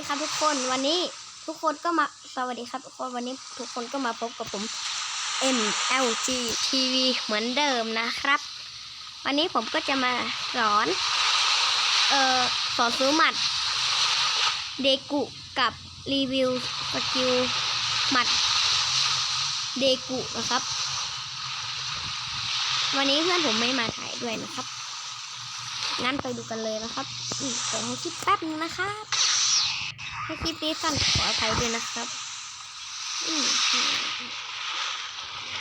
ดีครับทุกคนวันนี้ทุกคนก็มาสวัสดีครับทุกคนวันนี้ทุกคนก็มาพบกับผม MLG TV เหมือนเดิมนะครับ วันนี้ผมก็จะมาสอน เอ่อสอนซื้อหมัด เดกุกับรีวิวสกิลหมัด เดกุนะครับ วันนี้เพื่อนผมไม่มาถ่ายด้วยนะครับงั้นไปดูกันเลยนะครับเดี๋ยวให้คิดแป๊บนึงนะครับ ถ้าคลิปนี้สั้นขออภัยด้วยนะครับ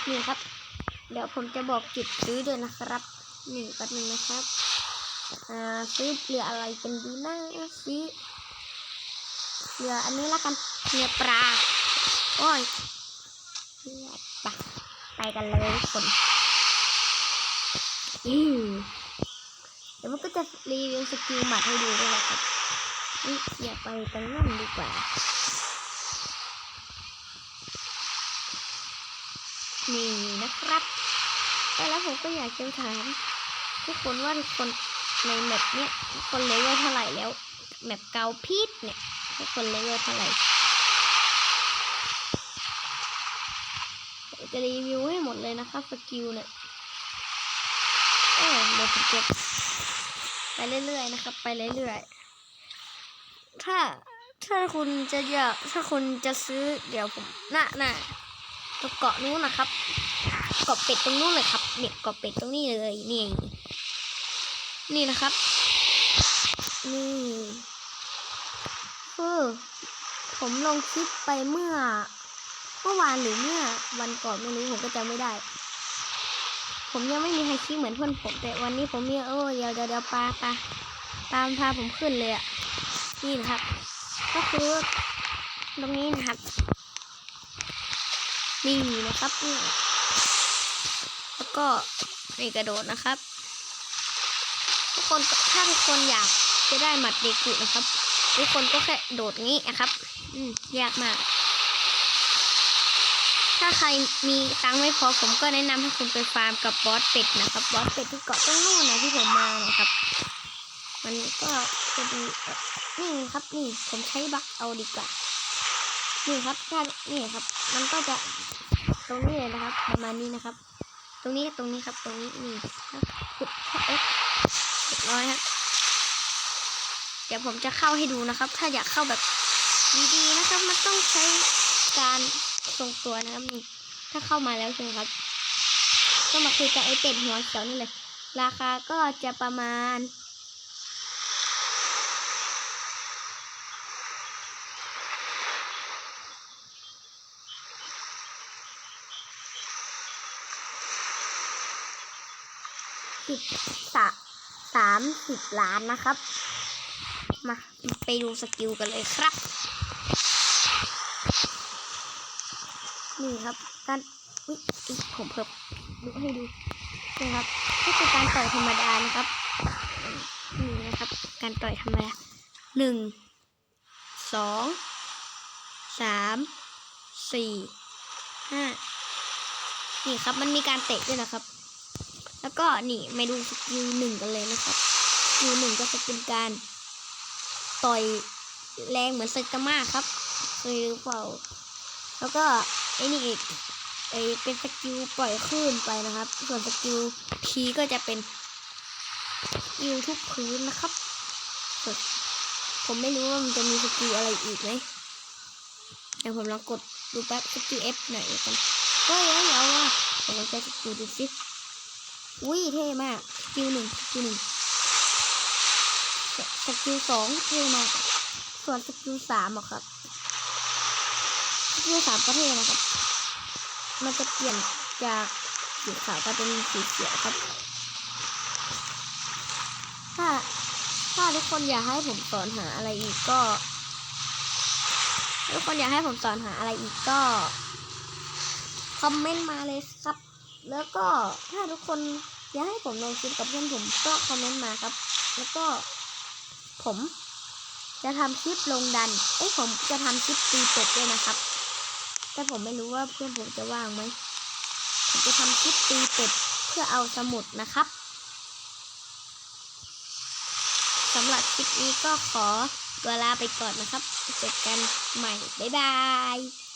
นี่ครับ เดี๋ยวผมจะบอกจุดซื้อด้วยนะครับนี่แป๊บนึงนะครับอ่าซื้อเรืออะไรกันดีนะซื้อเรืออันนี้ละกันเรือปลาโอ้ยเรือปลาไปกันเลยทุกคนอืมเดี๋ยวมันก็จะรีวิวสกิลหมัดให้ดูด้วยนะครับ อย่าไปตรงนั้นดีกว่านี่นะครับแต่แล้วผมก็อยากจะถามทุกคนว่าทุกคนในแมปเนี้ยทุกคนเลเวลเท่าไหร่แล้วแมปเกาพีดเนี่ยทุกคนเลเวลเท่าไหร่จะรีวิวให้หมดเลยนะครับสกิลเนี่ยเออเดี๋ยวผมจะไปเรื่อยๆนะครับ ไปเรื่อยๆ ถ้าถ้าคุณจะอยากถ้าคุณจะซื้อเดี๋ยวผมน่ะน่ะตรงเกาะนู้นนะครับเกาะเป็ดตรงนู้นเลยครับ เนี่ยเกาะเป็ดตรงนี้เลยนี่นี่นะครับ นี่คือผมลงคลิปไปเมื่อเมื่อวานหรือเมื่อวันก่อนไม่รู้ผมก็จำไม่ได้ ผมยังไม่มีใครคลิปเหมือนเพื่อนผมแต่วันนี้ผมมีโอ้เดี๋ยวเดี๋ยวเดี๋ยวปลาปลาตามพาผมขึ้นเลยอะ นี่นะครับ ก็คือตรงนี้นะครับ นี่นะครับนี่แล้วก็นี่กระโดดนะครับ ทุกคนถ้าทุกคนอยากจะได้หมัดเดกุนะครับ ทุกคนก็แค่โดดงี้นะครับ อืมยากมาก ถ้าใครมีตังค์ไม่พอผมก็แนะนำให้คุณไปฟาร์มกับบอสเป็ดนะครับ บอสเป็ดที่เกาะตรงนู้นนะที่ผมมานะครับ มันก็จะดีนี่ครับนี่ผมใช้บักเอาดีกว่า นี่ครับถ้านี่ครับ มันก็จะตรงนี้เลยนะครับ ประมาณนี้นะครับ ตรงนี้ตรงนี้ครับ ตรงนี้นี่ขุดเข้าเอ๊ะเรียบร้อยครับ เดี๋ยวผมจะเข้าให้ดูนะครับ ถ้าอยากเข้าแบบดีๆนะครับ มันต้องใช้การทรงตัวนะครับนี่ ถ้าเข้ามาแล้วใช่ไหมครับ ก็มาคุยกับไอเป็ดหัวเขียวนี่เลย ราคาก็จะประมาณ สิบสะสามสิบล้านนะครับ มาไปดูสกิลกันเลยครับ นี่ครับการอุ๊ยผมเพิ่มดูให้ดูนี่ครับนี่คือการต่อยธรรมดานะครับนี่นะครับ การต่อยธรรมดาหนึ่งสองสามสี่ห้านี่ครับมันมีการเตะด้วยนะครับ ก็นี่มาดูสกิลหนึ่งกันเลยนะครับสกิลหนึ่งก็จะเป็นการ ต่อยแรงเหมือนไซตามะครับเคยหรือเปล่า แล้วก็ไอ้นี่อีกไอ้เป็นสกิลปล่อยคลื่นไปนะครับ ส่วนสกิลพีก็จะเป็นสกิลทุบพื้นนะครับ ผมไม่รู้ว่ามันจะมีสกิลอะไรอีกไหมเดี๋ยวผมลองกดดูแป๊บสกิลเอฟหน่อยกันเฮ้ยเฮ้ยเอาว่ะผมลองใช้สกิลดูสิ อุ้ยเท่มากสกิลหนึ่งสกิลหนึ่งสกิลสองเท่มาก ส่วนสกิลสามอะครับสกิลสามก็เท่นะครับ มันจะเปลี่ยนจากสีขาวกลายเป็นสีเขียวครับ ถ้าถ้าทุกคนอยากให้ผมสอนหาอะไรอีกก็ทุกคนอยากให้ผมสอนหาอะไรอีกก็ คอมเมนต์มาเลยครับ แล้วก็ถ้าทุกคนอยากให้ผมลงคลิปกับเพื่อนผมก็คอมเมนต์มาครับ แล้วก็ ผมจะทำคลิปลงดัน เอ้ยผมจะทำคลิปตีเป็ดด้วยนะครับ แต่ผมไม่รู้ว่าเพื่อนผมจะว่างไหม ผมจะทำคลิปตีเป็ดเพื่อเอาสมุดนะครับสำหรับคลิปนี้ก็ขอตัวลาไปก่อนนะครับเจอกันใหม่ บ๊ายบาย